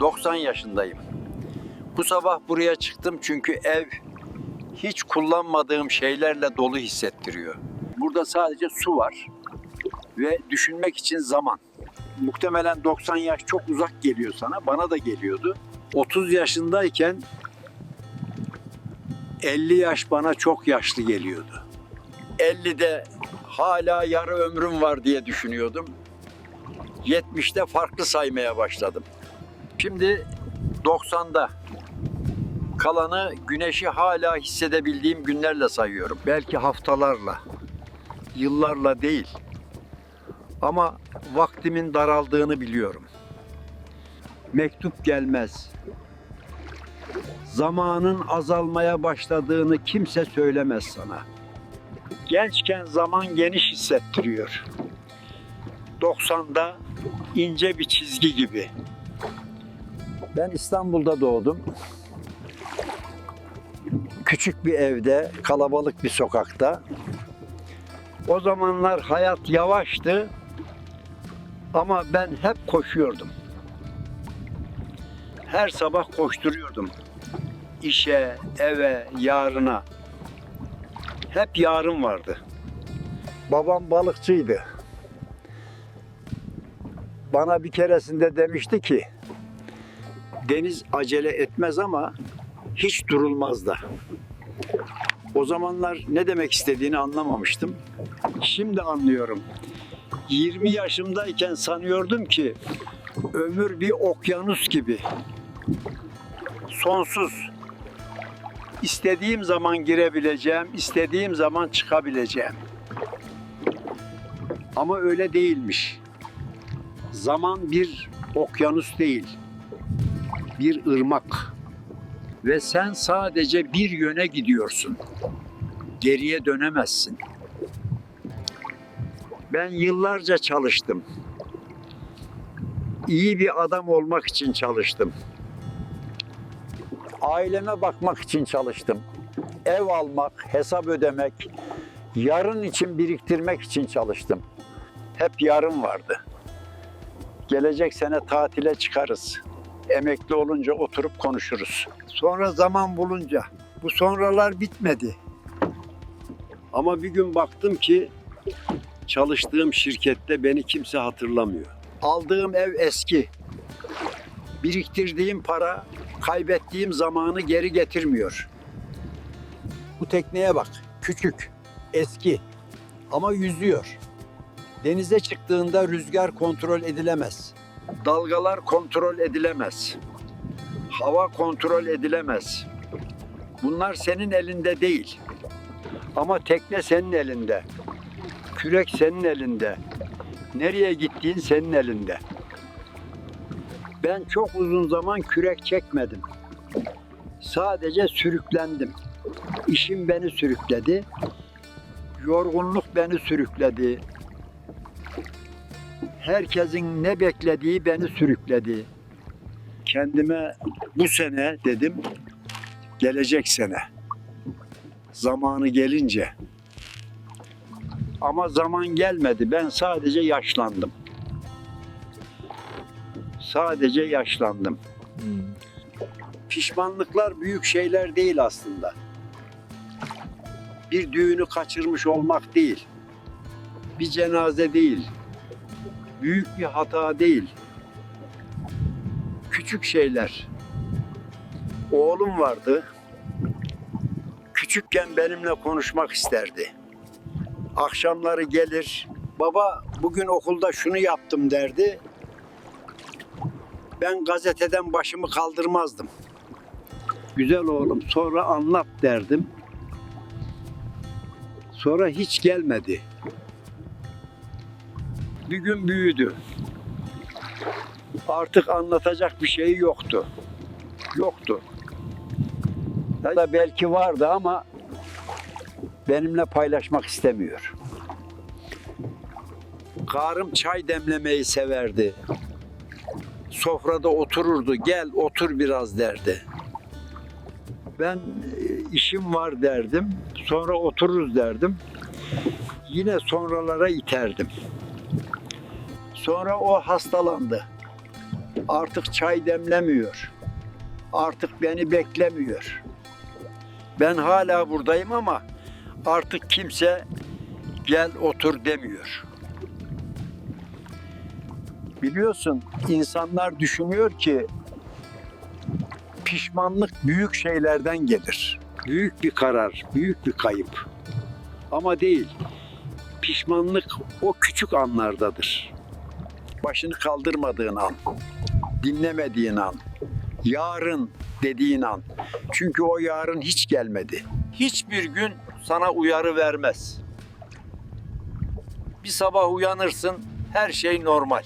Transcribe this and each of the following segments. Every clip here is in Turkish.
90 yaşındayım. Bu sabah buraya çıktım çünkü ev hiç kullanmadığım şeylerle dolu hissettiriyor. Burada sadece su var ve düşünmek için zaman. Muhtemelen 90 yaş çok uzak geliyor sana, bana da geliyordu. 30 yaşındayken 50 yaş bana çok yaşlı geliyordu. 50'de hala yarı ömrüm var diye düşünüyordum. 70'te farklı saymaya başladım. Şimdi 90'da kalanı güneşi hala hissedebildiğim günlerle sayıyorum. Belki haftalarla, yıllarla değil. Ama vaktimin daraldığını biliyorum. Mektup gelmez. Zamanın azalmaya başladığını kimse söylemez sana. Gençken zaman geniş hissettiriyor. 90'da ince bir çizgi gibi. Ben İstanbul'da doğdum. Küçük bir evde, kalabalık bir sokakta. O zamanlar hayat yavaştı ama ben hep koşuyordum. Her sabah koşturuyordum. İşe, eve, yarına. Hep yarın vardı. Babam balıkçıydı. Bana bir keresinde demişti ki deniz acele etmez ama hiç durulmaz da. O zamanlar ne demek istediğini anlamamıştım. Şimdi anlıyorum. 20 yaşımdayken sanıyordum ki ömür bir okyanus gibi. Sonsuz. İstediğim zaman girebileceğim, istediğim zaman çıkabileceğim. Ama öyle değilmiş. Zaman bir okyanus değil, bir ırmak. Ve sen sadece bir yöne gidiyorsun. Geriye dönemezsin. Ben yıllarca çalıştım. İyi bir adam olmak için çalıştım. Aileme bakmak için çalıştım. Ev almak, hesap ödemek, yarın için biriktirmek için çalıştım. Hep yarın vardı. Gelecek sene tatile çıkarız. Emekli olunca oturup konuşuruz. Sonra zaman bulunca bu sonralar bitmedi. Ama bir gün baktım ki çalıştığım şirkette beni kimse hatırlamıyor. Aldığım ev eski. Biriktirdiğim para kaybettiğim zamanı geri getirmiyor. Bu tekneye bak. Küçük, eski ama yüzüyor. Denize çıktığında rüzgar kontrol edilemez. Dalgalar kontrol edilemez. Hava kontrol edilemez. Bunlar senin elinde değil. Ama tekne senin elinde. Kürek senin elinde. Nereye gittiğin senin elinde. Ben çok uzun zaman kürek çekmedim. Sadece sürüklendim. İşim beni sürükledi. Yorgunluk beni sürükledi. Herkesin ne beklediği beni sürükledi. Kendime bu sene dedim, gelecek sene. Zamanı gelince. Ama zaman gelmedi. Ben sadece yaşlandım. Sadece yaşlandım. Pişmanlıklar büyük şeyler değil aslında. Bir düğünü kaçırmış olmak değil. Bir cenaze değil. Büyük bir hata değil. Küçük şeyler. Oğlum vardı. Küçükken benimle konuşmak isterdi. Akşamları gelir. Baba bugün okulda şunu yaptım derdi. Ben gazeteden başımı kaldırmazdım. Güzel oğlum sonra anlat derdim. Sonra hiç gelmedi. Bir gün büyüdü. Artık anlatacak bir şey yoktu. Yoktu. Ya da belki vardı ama benimle paylaşmak istemiyor. Karım çay demlemeyi severdi. Sofrada otururdu. Gel otur biraz derdi. Ben e, işim var derdim. Sonra otururuz derdim. Yine sonralara iterdim. Sonra o hastalandı. Artık çay demlemiyor. Artık beni beklemiyor. Ben hala buradayım ama artık kimse gel otur demiyor. Biliyorsun insanlar düşünüyor ki pişmanlık büyük şeylerden gelir. Büyük bir karar, büyük bir kayıp. Ama değil. Pişmanlık o küçük anlardadır. Başını kaldırmadığın an, dinlemediğin an, yarın dediğin an. Çünkü o yarın hiç gelmedi. Hiçbir gün sana uyarı vermez. Bir sabah uyanırsın, her şey normal.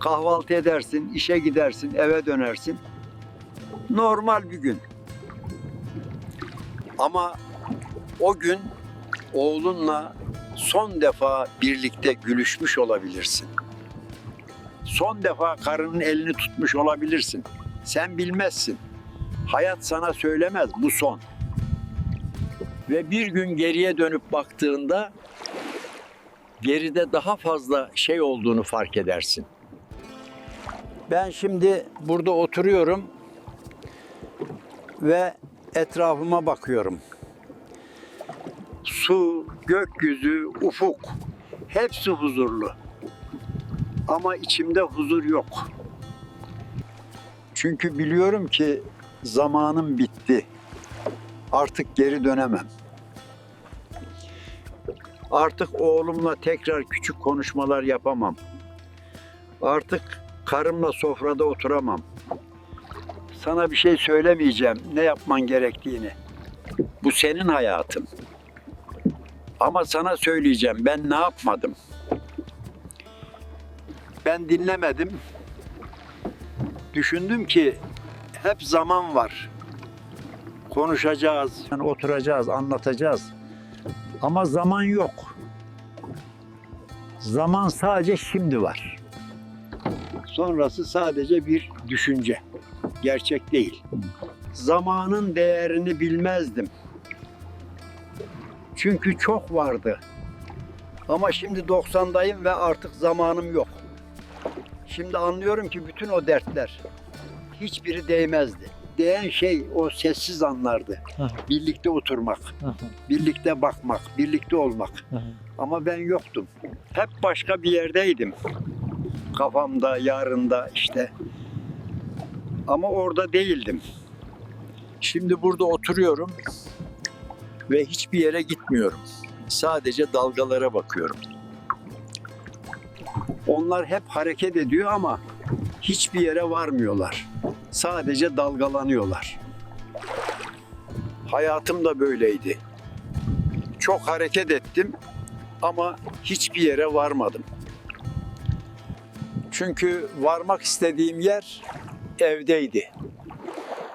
Kahvaltı edersin, işe gidersin, eve dönersin. Normal bir gün. Ama o gün oğlunla son defa birlikte gülüşmüş olabilirsin. Son defa karının elini tutmuş olabilirsin. Sen bilmezsin. Hayat sana söylemez bu son. Ve bir gün geriye dönüp baktığında geride daha fazla şey olduğunu fark edersin. Ben şimdi burada oturuyorum ve etrafıma bakıyorum. Su, gökyüzü, ufuk hepsi huzurlu. Ama içimde huzur yok. Çünkü biliyorum ki zamanım bitti. Artık geri dönemem. Artık oğlumla tekrar küçük konuşmalar yapamam. Artık karımla sofrada oturamam. Sana bir şey söylemeyeceğim ne yapman gerektiğini. Bu senin hayatın. Ama sana söyleyeceğim ben ne yapmadım. Ben dinlemedim. Düşündüm ki hep zaman var. Konuşacağız, yani oturacağız, anlatacağız. Ama zaman yok. Zaman sadece şimdi var. Sonrası sadece bir düşünce. Gerçek değil. Zamanın değerini bilmezdim. Çünkü çok vardı. Ama şimdi 90'dayım ve artık zamanım yok. Şimdi anlıyorum ki bütün o dertler hiçbiri değmezdi. Değen şey o sessiz anlardı. Aha. Birlikte oturmak, Aha, birlikte bakmak, birlikte olmak. aha. Ama ben yoktum. Hep başka bir yerdeydim. Kafamda, yarında işte. Ama orada değildim. Şimdi burada oturuyorum ve hiçbir yere gitmiyorum. Sadece dalgalara bakıyorum. Onlar hep hareket ediyor ama hiçbir yere varmıyorlar. Sadece dalgalanıyorlar. Hayatım da böyleydi. Çok hareket ettim ama hiçbir yere varmadım. Çünkü varmak istediğim yer evdeydi.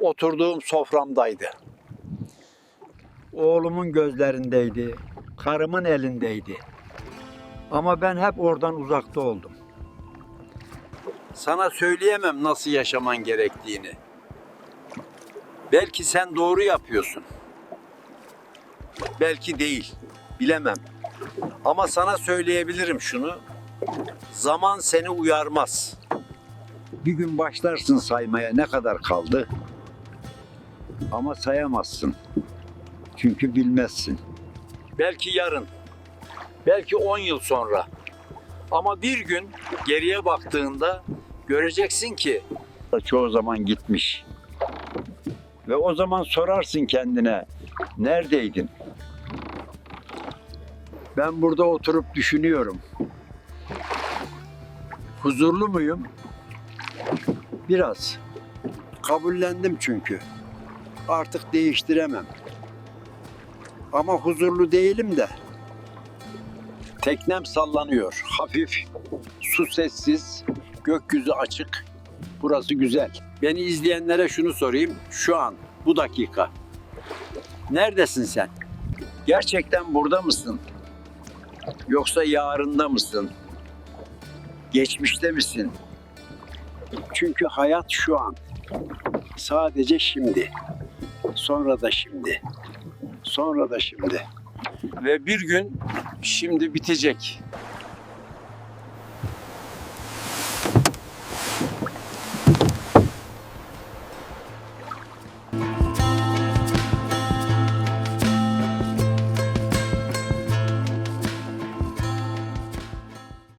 Oturduğum soframdaydı. Oğlumun gözlerindeydi, karımın elindeydi. Ama ben hep oradan uzakta oldum. Sana söyleyemem nasıl yaşaman gerektiğini. Belki sen doğru yapıyorsun. Belki değil. Bilemem. Ama sana söyleyebilirim şunu. Zaman seni uyarmaz. Bir gün başlarsın saymaya ne kadar kaldı. Ama sayamazsın. Çünkü bilmezsin. Belki yarın. Belki 10 yıl sonra. Ama bir gün geriye baktığında göreceksin ki çoğu zaman gitmiş. Ve o zaman sorarsın kendine neredeydin? Ben burada oturup düşünüyorum. Huzurlu muyum? Biraz. Kabullendim çünkü. Artık değiştiremem. Ama huzurlu değilim de. Teknem sallanıyor. Hafif. Su sessiz. Gökyüzü açık. Burası güzel. Beni izleyenlere şunu sorayım. Şu an, bu dakika. Neredesin sen? Gerçekten burada mısın? Yoksa yarında mısın? Geçmişte misin? Çünkü hayat şu an. Sadece şimdi. Sonra da şimdi. Sonra da şimdi. Ve bir gün şimdi bitecek.